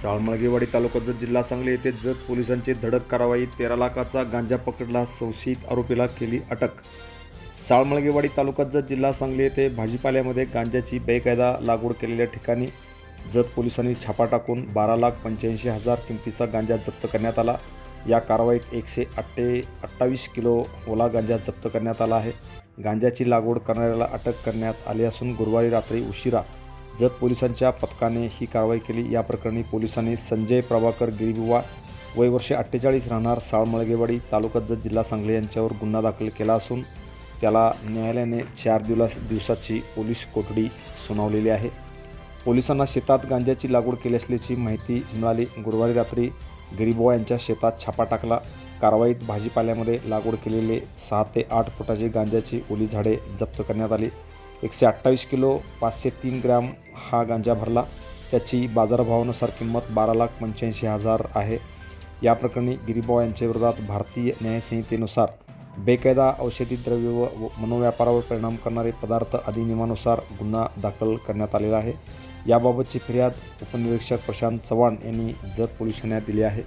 साळमळगेवाडी तालुका जत जिल्हा सांगली येथे जत पोलिसांची धडक कारवाई तेरा लाखाचा गांजा पकडला संशयित आरोपीला केली अटक. साळमळगेवाडी तालुका जत जिल्हा सांगली येथे भाजीपाल्यामध्ये गांजाची बेकायदा लागवड केलेल्या ठिकाणी जत पोलिसांनी छापा टाकून बारा लाख पंच्याऐंशी हजार किमतीचा गांजा जप्त करण्यात आला. या कारवाईत एकशे अठ्ठे अठ्ठावीस किलो ओला गांजा जप्त करण्यात आला आहे. गांजाची लागवड करणाऱ्याला अटक करण्यात आली असून गुरुवारी रात्री उशिरा जत पोलिसांच्या पथकाने ही कारवाई केली. या प्रकरणी पोलिसांनी संजय प्रभाकर गिरीबुवा वय वर्षे अठ्ठेचाळीस राहणार साळमळगेवाडी तालुका जत जिल्हा सांगली यांच्यावर गुन्हा दाखल केला असून त्याला न्यायालयाने चार दिवस दिवसाची पोलीस कोठडी सुनावलेली आहे. पोलिसांना शेतात गांजाची लागवड केली असल्याची माहिती मिळाली. गुरुवारी रात्री गिरीबुवा यांच्या शेतात छापा टाकला. कारवाईत भाजीपाल्यामध्ये लागवड केलेले सहा ते आठ फुटाची गांजाची ओली झाडे जप्त करण्यात आली. एकशे अठ्ठावीस किलो पाचशे तीन ग्रॅम हा गांजा भरला. त्याची बाजारभावानुसार किंमत बारा लाख पंच्याऐंशी हजार आहे. या प्रकरणी गिरीबाव यांच्या विरोधात भारतीय न्यायसंहितेनुसार बेकायदा औषधी द्रव्य व व मनोव्यापारावर परिणाम करणारे पदार्थ अधिनियमानुसार गुन्हा दाखल करण्यात आलेला आहे. याबाबतची फिर्याद उपनिरीक्षक प्रशांत चव्हाण यांनी जत पोलीस ठाण्यात दिली आहे.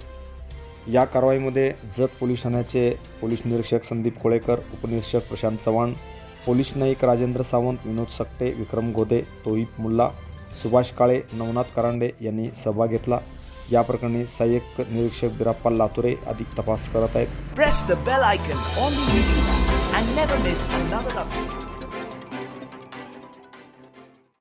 या कारवाईमध्ये जत पोलीस ठाण्याचे पोलीस निरीक्षक संदीप कोळेकर उपनिरीक्षक प्रशांत चव्हाण पोलीस नाईक राजेंद्र सावंत विनोद सकटे विक्रम गोदे तोईप मुल्ला सुभाष काळे नवनाथ करांडे यांनी सहभाग घेतला. या प्रकरणी सहाय्यक निरीक्षक बिराप्पा लातुरे अधिक तपास करत आहेत.